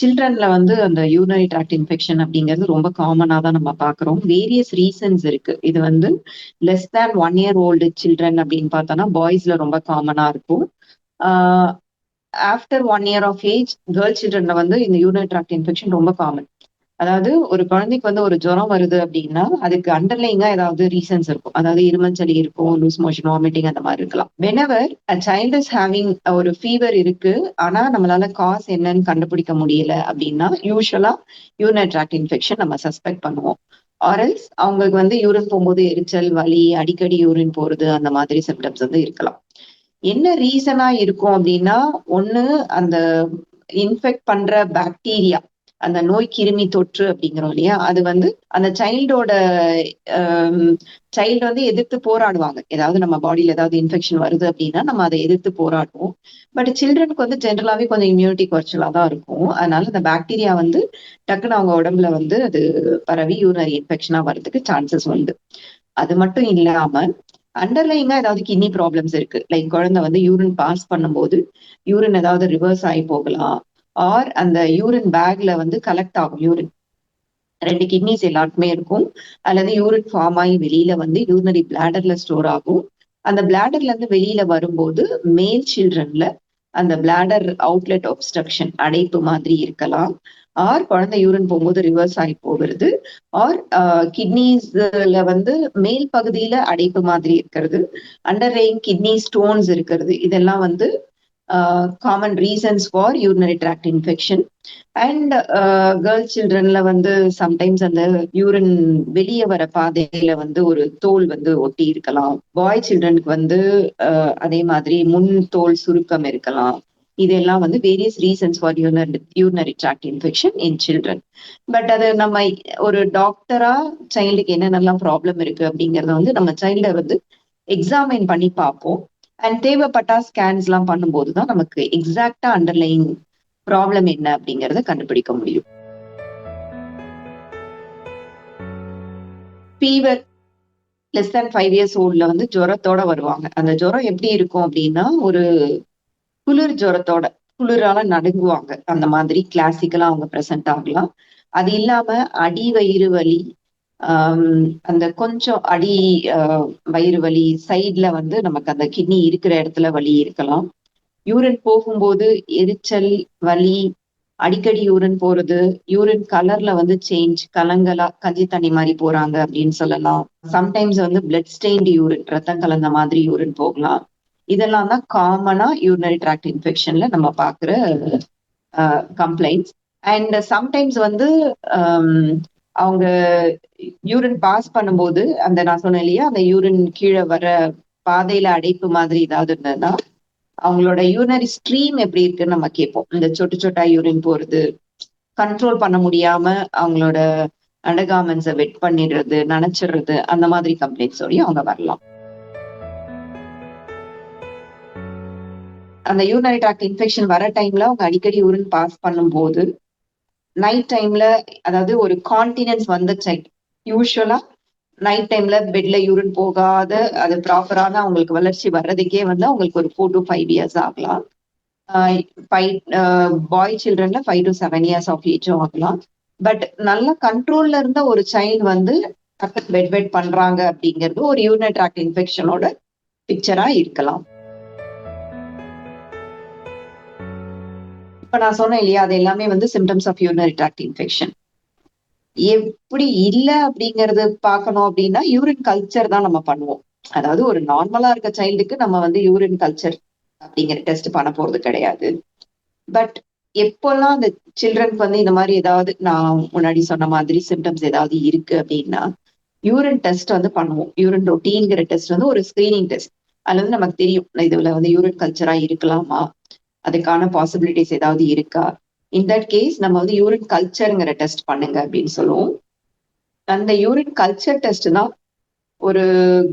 சில்ட்ரன்ல வந்து அந்த யூனரி tract infection அப்படிங்கிறது ரொம்ப காமனா தான் நம்ம பாக்குறோம் வேரியஸ் ரீசன்ஸ் இருக்கு. இது வந்து less than one year old children அப்படின்னு பார்த்தோன்னா பாய்ஸ்ல ரொம்ப காமனா இருக்கும். After one year of age girl சில்ட்ரன்ல வந்து இந்த யூனரி ட்ராக்ட் இன்ஃபெக்ஷன் ரொம்ப காமன் அதாவது ஒரு குழந்தைக்கு வந்து ஒரு ஜுரம் வருது அப்படின்னா அதுக்கு அண்டர்லைங்கா ஏதாவது ரீசன்ஸ் இருக்கும். அதாவது இருமஞ்சலி இருக்கும் லூஸ் மோஷன் வாமிட்டிங் அந்த மாதிரி இருக்கலாம். Whenever a child is having ஒரு ஃபீவர் இருக்கு ஆனா நம்மளால காஸ் என்னன்னு கண்டுபிடிக்க முடியல அப்படின்னா யூஸ்வலா யூரின் ட்ராக்ட் இன்ஃபெக்ஷன் நம்ம சஸ்பெக்ட் பண்ணுவோம். ஆரல்ஸ் அவங்களுக்கு வந்து யூரின் போகும்போது எரிச்சல் வலி அடிக்கடி யூரின் போறது அந்த மாதிரி சிம்டம்ஸ் வந்து இருக்கலாம். என்ன ரீசனா இருக்கும் அப்படின்னா ஒண்ணு அந்த இன்ஃபெக்ட் பண்ற பாக்டீரியா அந்த நோய் கிருமி தொற்று அப்படிங்கிறோம் இல்லையா? அது வந்து அந்த சைல்டோட சைல்டு வந்து எதிர்த்து போராடுவாங்க. ஏதாவது நம்ம பாடியில ஏதாவது இன்ஃபெக்ஷன் வருது அப்படின்னா நம்ம அதை எதிர்த்து போராடுவோம். பட் சில்ட்ரனுக்கு வந்து ஜென்ரலாவே கொஞ்சம் இம்யூனிட்டி குறைச்சலாக தான் இருக்கும். அதனால அந்த பாக்டீரியா வந்து டக்குன்னு அவங்க உடம்புல வந்து அது பரவி யூரினரி இன்ஃபெக்ஷனா வர்றதுக்கு சான்சஸ் உண்டு. அது மட்டும் இல்லாம அண்டர்லைங்கா ஏதாவது கிட்னி ப்ராப்ளம்ஸ் இருக்கு. லைக் குழந்தை வந்து யூரின் பாஸ் பண்ணும்போது யூரின் ஏதாவது ரிவர்ஸ் ஆகி போகலாம். ஆர் அந்த யூரின் பேக்ல வந்து கலெக்ட் ஆகும் யூரின் ரெண்டு கிட்னிஸ் எல்லாருக்குமே இருக்கும். அல்லது யூரின் ஃபார்ம் ஆகி வெளியில வந்து யூரினரி பிளாடர்ல ஸ்டோர் ஆகும். அந்த பிளாடர்ல இருந்து வெளியில வரும்போது மேல் சில்ட்ரன்ல அந்த பிளாடர் அவுட்லெட் ஒப்ஸ்ட்ரக்ஷன் அடைப்பு மாதிரி இருக்கலாம். ஆர் குழந்தை யூரின் போகும்போது ரிவர்ஸ் ஆகி போகிறது. ஆர் கிட்னிஸ்ல வந்து மேல் பகுதியில அடைப்பு மாதிரி இருக்கிறது. அண்டர் ரெயின் கிட்னி ஸ்டோன்ஸ் இருக்கிறது. இதெல்லாம் வந்து common reasons for urinary tract infection and girl சில்ட்ரன்ல வந்து சம்டைம்ஸ் அந்த யூரின் வெளியே வர பாதையில வந்து ஒரு தோல் வந்து ஒட்டி இருக்கலாம். பாய் சில்ட்ரனுக்கு வந்து uh, அதே மாதிரி முன் தோல் சுருக்கம் இருக்கலாம். இதெல்லாம் வந்து various reasons for யூனர் urinary tract infection in children but அது நம்ம ஒரு டாக்டரா சைல்டுக்கு என்னென்னலாம் ப்ராப்ளம் இருக்கு அப்படிங்கறத வந்து நம்ம சைல்டை வந்து எக்ஸாமின் பண்ணி பார்ப்போம். அண்ட் தேவைப்பட்டா ஸ்கேன்ஸ் எல்லாம் பண்ணும்போது தான் நமக்கு எக்ஸாக்டா அண்டர்லைங் ப்ராப்ளம் என்ன அப்படிங்கறத கண்டுபிடிக்க முடியும். Fever less than five years ஓல்ட்ல வந்து ஜுரத்தோட வருவாங்க. அந்த ஜுரம் எப்படி இருக்கும் அப்படின்னா ஒரு குளிர் ஜுரத்தோட குளிரால நடுங்குவாங்க. அந்த மாதிரி கிளாசிக்கலா அவங்க ப்ரெசென்ட் ஆகலாம். அது இல்லாம அடி வயிறு வலி அந்த கொஞ்சம் அடி வயிறு வலி சைட்ல வந்து நமக்கு அந்த கிட்னி இருக்கிற இடத்துல வலி இருக்கலாம். யூரின் போகும்போது எரிச்சல் வலி அடிக்கடி யூரின் போறது யூரின் கலர்ல வந்து சேஞ்ச் கலங்கலா கஞ்சி தண்ணி மாதிரி போறாங்க அப்படின்னு சொல்லலாம். சம்டைம்ஸ் வந்து பிளட் ஸ்டெயின்டு யூரின் ரத்தம் கலந்த மாதிரி யூரின் போகலாம். இதெல்லாம் தான் காமனா யூரினரி ட்ராக்ட் இன்ஃபெக்ஷன்ல நம்ம பாக்குற கம்ப்ளைண்ட்ஸ் அண்ட் சம்டைம்ஸ் வந்து அவங்க யூரின் பாஸ் பண்ணும்போது அந்த நான் சொன்னேன் இல்லையா அந்த யூரின் கீழே வர பாதையில அடைப்பு மாதிரி ஏதாவது இருந்ததுன்னா அவங்களோட யூரினரி ஸ்ட்ரீம் எப்படி இருக்குன்னு நம்ம கேட்போம். இந்த சொட்டு சொட்டா யூரின் போறது கண்ட்ரோல் பண்ண முடியாம அவங்களோட அண்டர்கார்மெண்ட்ஸை வெட் பண்ணிடுறது நினைச்சிடுறது அந்த மாதிரி கம்ப்ளைண்ட்ஸோடய அவங்க வரலாம். அந்த யூரினரி ட்ராக்ட் இன்ஃபெக்ஷன் வர டைம்ல அவங்க அடிக்கடி யூரின் பாஸ் பண்ணும்போது நைட் டைம்ல அதாவது ஒரு கான்டினன்ஸ் வந்த சைட் யூஸ்வலா நைட் டைம்ல பெட்ல யூரின் போகாத அது ப்ராப்பரான அவங்களுக்கு வளர்ச்சி வர்றதுக்கே வந்து அவங்களுக்கு ஒரு ஃபோர் டு ஃபைவ் இயர்ஸ் ஆகலாம். Boy சில்ட்ரன்ல five to seven years of ஏஜும் ஆகலாம். பட் நல்ல கண்ட்ரோல்ல இருந்த ஒரு சைல்டு வந்து பெட் பெட் பண்றாங்க அப்படிங்கிறது ஒரு யூரினரி ட்ராக்ட் இன்ஃபெக்ஷனோட பிக்சரா இருக்கலாம். இப்ப நான் சொன்னேன் இல்லையா அது எல்லாமே வந்து symptoms of urinary tract infection எப்படி இல்ல அப்படிங்கறது பார்க்கணும் அப்படின்னா யூரின் கல்ச்சர் தான் நம்ம பண்ணுவோம். அதாவது ஒரு நார்மலா இருக்க சைல்டுக்கு நம்ம வந்து யூரின் கல்ச்சர் அப்படிங்கிற டெஸ்ட் பண்ண போறது கிடையாது. பட் எப்போல்லாம் அந்த சில்ட்ரனுக்கு வந்து இந்த மாதிரி ஏதாவது நான் முன்னாடி சொன்ன மாதிரி சிம்டம்ஸ் ஏதாவது இருக்கு அப்படின்னா யூரின் டெஸ்ட் வந்து பண்ணுவோம். யூரின் ரொட்டீன்கிற டெஸ்ட் வந்து ஒரு ஸ்கிரீனிங் டெஸ்ட் அதுல வந்து நமக்கு தெரியும். இதுல வந்து யூரின் கல்ச்சரா இருக்கலாமா? அதுக்கான பாசிபிலிட்டிஸ் ஏதாவது இருக்கா? இன் தட் கேஸ் நம்ம வந்து யூரின் கல்ச்சருங்கிற டெஸ்ட் பண்ணுங்க அப்படின்னு சொல்லுவோம். அந்த யூரின் கல்ச்சர் டெஸ்ட் தான் ஒரு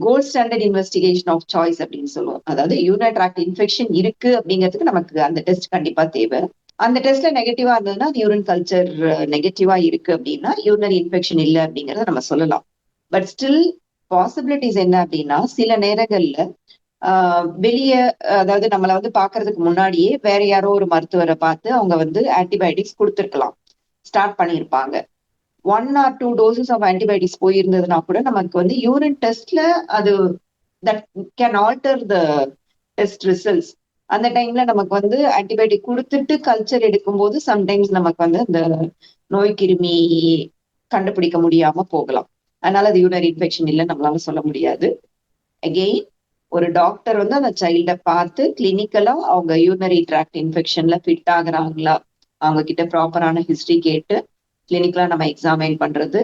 gold standard investigation of choice அப்படின்னு சொல்லுவோம். அதாவது யூரின் ட்ராக்ட் இன்ஃபெக்ஷன் இருக்கு அப்படிங்கிறதுக்கு நமக்கு அந்த டெஸ்ட் கண்டிப்பா தேவை. அந்த டெஸ்ட்ல நெகட்டிவா இருந்ததுன்னா அது யூரின் கல்ச்சர் நெகட்டிவா இருக்கு அப்படின்னா யூரினரி இன்ஃபெக்ஷன் இல்லை அப்படிங்கறத நம்ம சொல்லலாம். பட் ஸ்டில் பாசிபிலிட்டிஸ் என்ன அப்படின்னா சில நேரங்கள்ல வெளிய அதாவது நம்மள வந்து பாக்குறதுக்கு முன்னாடியே வேற யாரோ ஒரு மருத்துவரை பார்த்து அவங்க வந்து ஆன்டிபயோட்டிக்ஸ் கொடுத்துருக்கலாம். ஸ்டார்ட் பண்ணியிருப்பாங்க one or two doses of antibiotics போயிருந்ததுன்னா கூட நமக்கு வந்து யூரின் டெஸ்ட்ல அது that can alter the test results அந்த டைம்ல நமக்கு வந்து ஆன்டிபயோட்டிக் கொடுத்துட்டு கல்ச்சர் எடுக்கும்போது சம்டைம்ஸ் நமக்கு வந்து அந்த நோய் கிருமி கண்டுபிடிக்க முடியாம போகலாம். அதனால அது யூனர் இன்ஃபெக்ஷன் இல்லை நம்மளால சொல்ல முடியாது. அகெயின் ஒரு டாக்டர் வந்து அந்த சைல்ட பார்த்து கிளினிக்கலா அவங்க யூனரி ட்ராக்ட் இன்ஃபெக்ஷன்ல ஃபிட் ஆகுறாங்களா? அவங்க கிட்ட ப்ராப்பரான ஹிஸ்டரி கேட்டு கிளினிக்கலா நம்ம எக்ஸாமைன் பண்றது.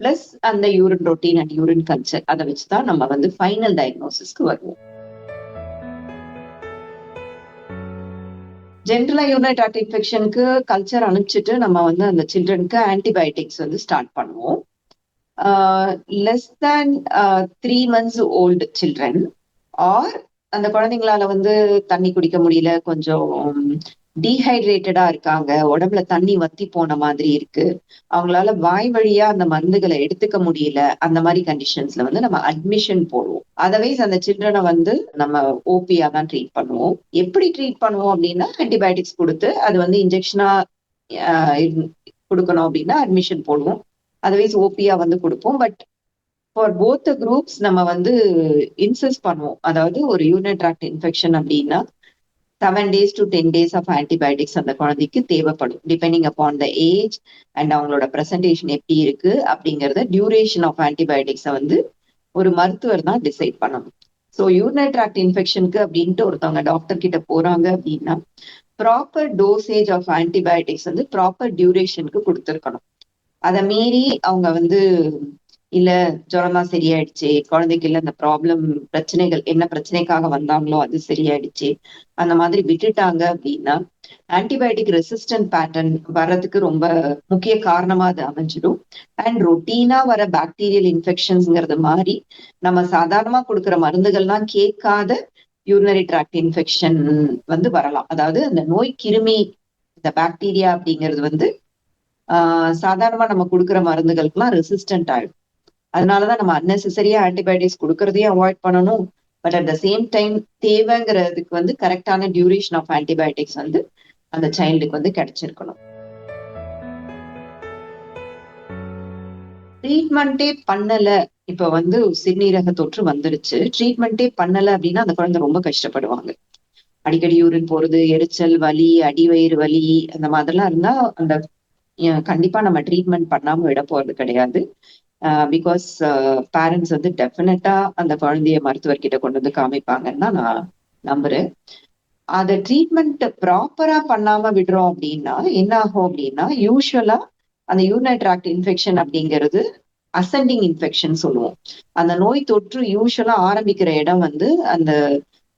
பிளஸ் அந்த urine routine and urine culture அதை வச்சுதான் நம்ம வந்து ஃபைனல் டயக்னோசிஸ்க்கு வருவோம். ஜென்ரலா யூரினரி ஆக்ட் இன்ஃபெக்ஷனுக்கு கல்ச்சர் அனுப்பிச்சிட்டு நம்ம வந்து அந்த சில்ட்ரனுக்கு ஆன்டிபயோட்டிக்ஸ் வந்து ஸ்டார்ட் பண்ணுவோம். Less than three months old children or அந்த குழந்தைங்களால வந்து தண்ணி குடிக்க முடியல கொஞ்சம் டீஹைட்ரேட்டடா இருக்காங்க உடம்புல தண்ணி வத்தி போன மாதிரி இருக்கு. அவங்களால வாய் வழியா அந்த மருந்துகளை எடுத்துக்க முடியல அந்த மாதிரி கண்டிஷன்ஸ்ல வந்து நம்ம அட்மிஷன் போடுவோம். அதர்வைஸ் அந்த சில்ட்ரனை வந்து நம்ம ஓபியா தான் ட்ரீட் பண்ணுவோம். எப்படி ட்ரீட் பண்ணுவோம் அப்படின்னா ஆன்டிபயோட்டிக்ஸ் கொடுத்து அது வந்து இன்ஜெக்ஷனா கொடுக்கணும் அப்படின்னா அட்மிஷன் போடுவோம். அதர்வைஸ் ஓபியா வந்து கொடுப்போம். பட் ஃபார் போத் குரூப்ஸ் நம்ம வந்து இன்சஸ் பண்ணுவோம். அதாவது ஒரு யூனிட் ட்ராக்ட் இன்ஃபெக்ஷன் அப்படின்னா seven days to ten days of antibiotics அந்த குழந்தைக்கு தேவைப்படும். Depending upon the age and அவங்களோட ப்ரெசன்டேஷன் எப்படி இருக்கு அப்படிங்கறத டியூரேஷன் ஆஃப் ஆன்டிபயோட்டிக்ஸை வந்து ஒரு மருத்துவர் தான் டிசைட் பண்ணணும். ஸோ யூரினரி ட்ராக்ட் இன்ஃபெக்ஷனுக்கு அப்படின்ட்டு ஒருத்தவங்க டாக்டர் கிட்ட போறாங்க அப்படின்னா ப்ராப்பர் டோசேஜ் ஆஃப் ஆன்டிபயோட்டிக்ஸ் வந்து ப்ராப்பர் டியூரேஷனுக்கு கொடுத்துருக்கணும். அதை மீறி அவங்க வந்து இல்ல ஜுரமா சரியாயிடுச்சு குழந்தைக்கு இல்ல இந்த ப்ராப்ளம் பிரச்சனைகள் என்ன பிரச்சனைக்காக வந்தாங்களோ அது சரியாயிடுச்சு அந்த மாதிரி விட்டுட்டாங்க அப்படின்னா ஆன்டிபயோட்டிக் ரெசிஸ்டன்ட் பேட்டர்ன் வர்றதுக்கு ரொம்ப முக்கிய காரணமா அது அமைஞ்சிடும். அண்ட் ரொட்டீனா வர பாக்டீரியல் இன்ஃபெக்ஷன்ஸ்ங்கிறது மாதிரி நம்ம சாதாரணமா கொடுக்குற மருந்துகள்லாம் கேட்காத யூரினரி ட்ராக்ட் இன்ஃபெக்ஷன் வந்து வரலாம். அதாவது அந்த நோய் கிருமி இந்த பாக்டீரியா அப்படிங்கிறது வந்து ஆஹ் சாதாரணமா நம்ம கொடுக்குற மருந்துகளுக்குலாம் ரெசிஸ்டன்ட் ஆயிடும். அதனாலதான் நம்ம அன்னெசரியா ஆன்டிபயோட்டிக்ஸ் கொடுக்கறதையும் அவாய்ட் பண்ணணும். But at the same time தேவைங்கிறதுக்கு வந்து கரெக்டான டியூரேஷன் ஆஃப் ஆன்டிபயோட்டிக்ஸ் வந்து அந்த சைல்டுக்கு வந்து கிடைச்சிருக்கணும். ட்ரீட்மெண்ட்டே பண்ணல இப்ப வந்து சிறுநீரக தொற்று வந்துருச்சு ட்ரீட்மெண்ட்டே பண்ணல அப்படின்னா அந்த குழந்தை ரொம்ப கஷ்டப்படுவாங்க. அடிக்கடி யூரின் போறது எரிச்சல் வலி அடிவயிறு வலி அந்த மாதிரிலாம் இருந்தா அந்த கண்டிப்பா நம்ம ட்ரீட்மெண்ட் பண்ணாம விட போறது கிடையாது. பிகாஸ் பேரண்ட்ஸ் வந்து டெஃபினட்டா அந்த குழந்தைய மருத்துவர்கிட்ட கொண்டு வந்து காமிப்பாங்கன்னு தான் நான் நம்புறேன். அதை ட்ரீட்மெண்ட் ப்ராப்பரா பண்ணாம விடுறோம் அப்படின்னா என்ன ஆகும் அப்படின்னா யூஸ்வலா அந்த யூரினரி ட்ராக்ட் இன்ஃபெக்ஷன் அப்படிங்கிறது அசெண்டிங் இன்ஃபெக்ஷன் சொல்லுவோம். அந்த நோய் தொற்று யூஸ்வலா ஆரம்பிக்கிற இடம் வந்து அந்த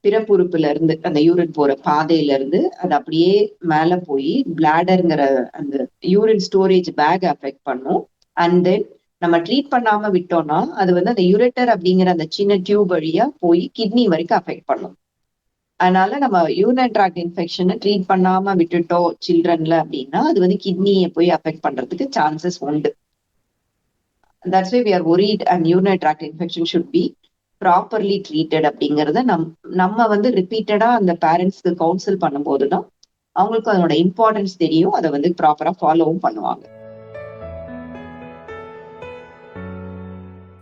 பிறப்புறுப்புல இருந்து அந்த யூரின் போற பாதையில இருந்து அது அப்படியே மேல போய் பிளாடருங்கிற அந்த யூரின் ஸ்டோரேஜ் பேக் அஃபெக்ட் பண்ணும். அண்ட் தென் நம்ம ட்ரீட் பண்ணாம விட்டோம்னா அது வந்து அந்த யூரேட்டர் அப்படிங்கிற அந்த சின்ன டியூப் வழியா போய் கிட்னி வரைக்கும் அஃபெக்ட் பண்ணும். அதனால நம்ம யூரின் ட்ராக்ட் இன்ஃபெக்ஷனை ட்ரீட் பண்ணாம விட்டுட்டோம் சில்ட்ரன்ல அப்படின்னா அது வந்து கிட்னியை போய் அஃபெக்ட் பண்றதுக்கு சான்சஸ் உண்டு. That's way we are worried and urine tract infection should be properly treated அப்படிங்கறத நம் நம்ம வந்து ரிப்பீட்டடா அந்த பேரண்ட்ஸ்க்கு கவுன்சில் பண்ணும்போது தான் அவங்களுக்கு அதனோட இம்பார்ட்டன்ஸ் தெரியும். அதை வந்து ப்ராப்பரா ஃபாலோவும் பண்ணுவாங்க.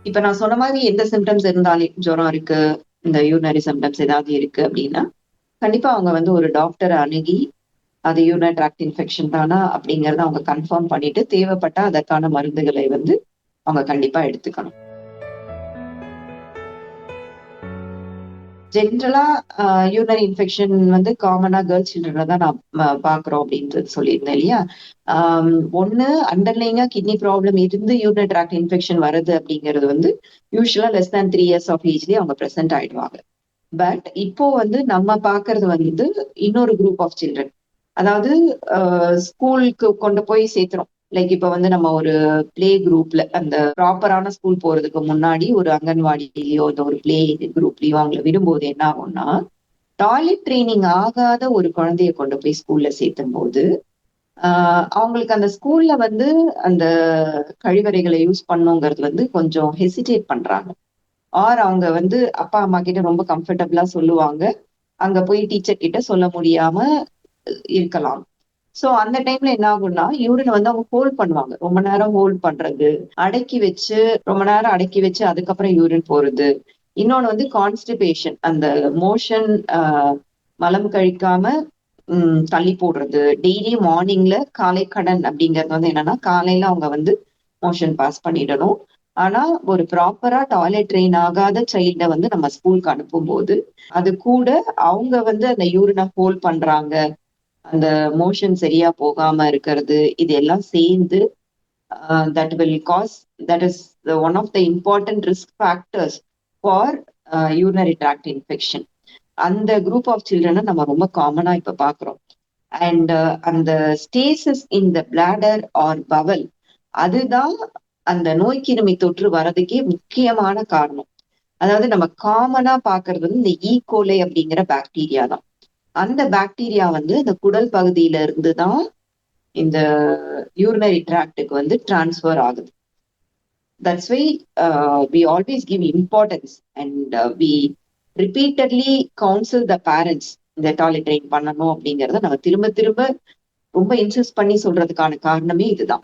இப்ப நான் சொன்ன மாதிரி எந்த சிம்டம்ஸ் இருந்தாலே ஜுரம் இருக்கு இந்த யூனரி சிம்டம்ஸ் ஏதாவது இருக்கு அப்படின்னா கண்டிப்பா அவங்க வந்து ஒரு டாக்டரை அணுகி அது யூனர் ட்ராக்ட் இன்ஃபெக்ஷன் தானா அப்படிங்கறத அவங்க கன்ஃபார்ம் பண்ணிட்டு தேவைப்பட்ட அதற்கான மருந்துகளை வந்து அவங்க கண்டிப்பா எடுத்துக்கணும். ஜென்ரலா யூரினரி இன்ஃபெக்ஷன் வந்து காமனா கேர்ள்ஸ் சில்ட்ரன்ல தான் நான் பாக்குறோம் அப்படின்றது சொல்லியிருந்தேன் இல்லையா? ஒண்ணு அண்டர்லைங்கா கிட்னி ப்ராப்ளம் இருந்து யூரினரி ட்ராக்ட் இன்ஃபெக்ஷன் வருது அப்படிங்கிறது வந்து யூஸ்வலா less than three years of ஏஜ்லயே அவங்க ப்ரெசென்ட் ஆயிடுவாங்க. பட் இப்போ வந்து நம்ம பாக்குறது வந்து இன்னொரு குரூப் ஆஃப் சில்ட்ரன் அதாவது ஸ்கூலுக்கு கொண்டு போய் சேர்த்துறோம். லைக் இப்ப வந்து நம்ம ஒரு பிளே குரூப்ல அந்த ப்ராப்பரான ஸ்கூல் போறதுக்கு முன்னாடி ஒரு அங்கன்வாடியிலயோ இந்த ஒரு பிளே குரூப்லயோ அவங்கள விடும்போது என்ன ஆகும்னா டாய்லெட் ட்ரைனிங் ஆகாத ஒரு குழந்தைய கொண்டு போய் ஸ்கூல்ல சேர்த்தும் போது ஆஹ் அவங்களுக்கு அந்த ஸ்கூல்ல வந்து அந்த கழிவறைகளை யூஸ் பண்ணுங்கிறது வந்து கொஞ்சம் ஹெசிடேட் பண்றாங்க. ஆர் அவங்க வந்து அப்பா அம்மா கிட்ட ரொம்ப கம்ஃபர்டபுளா சொல்லுவாங்க. அங்க போய் டீச்சர் கிட்ட சொல்ல முடியாம இருக்கலாம். சோ அந்த டைம்ல என்ன ஆகும்னா யூரின் வந்து அவங்க ஹோல்ட் பண்ணுவாங்க. ரொம்ப நேரம் ஹோல்ட் பண்றது அடக்கி வச்சு ரொம்ப நேரம் அடக்கி வச்சு அதுக்கப்புறம் யூரின் போறது இன்னொன்னு வந்து கான்ஸ்டிபேஷன் அந்த மோஷன் மலம் கழிக்காம உம் தள்ளி போடுறது. டெய்லி மார்னிங்ல காலை கடன் அப்படிங்கறது வந்து என்னன்னா காலையில அவங்க வந்து மோஷன் பாஸ் பண்ணிடணும். ஆனா ஒரு ப்ராப்பரா டாய்லெட் ட்ரெயின் ஆகாத சைல்ட வந்து நம்ம ஸ்கூலுக்கு அனுப்பும் போது அது கூட அவங்க வந்து அந்த யூரினை ஹோல்ட் பண்றாங்க. அந்த மோஷன் சரியா போகாம இருக்கிறது இது எல்லாம் சேர்ந்து that will cause that is one of the important risk factors for urinary tract infection அந்த குரூப் ஆஃப் சில்ட்ரனை நம்ம ரொம்ப காமனா இப்ப பாக்குறோம். அண்ட் அந்த stasis in the bladder or bowel அதுதான் அந்த நோய் கிருமி தொற்று வர்றதுக்கே முக்கியமான காரணம். அதாவது நம்ம காமனா பாக்குறது வந்து இந்த e. ஈகோலை அப்படிங்கிற பாக்டீரியா தான். அந்த பாக்டீரியா வந்து இந்த குடல் பகுதியில இருந்து தான் இந்த யூரினரி ட்ராக்டுக்கு வந்து டிரான்ஸ்ஃபர் ஆகுது. That's why we always give importance and we repeatedly counsel the parents இந்த டாய்லெட் ட்ரெயின் பண்ணணும் அப்படிங்கறத நம்ம திரும்ப திரும்ப ரொம்ப இன்சிஸ்ட் பண்ணி சொல்றதுக்கான காரணமே இதுதான்.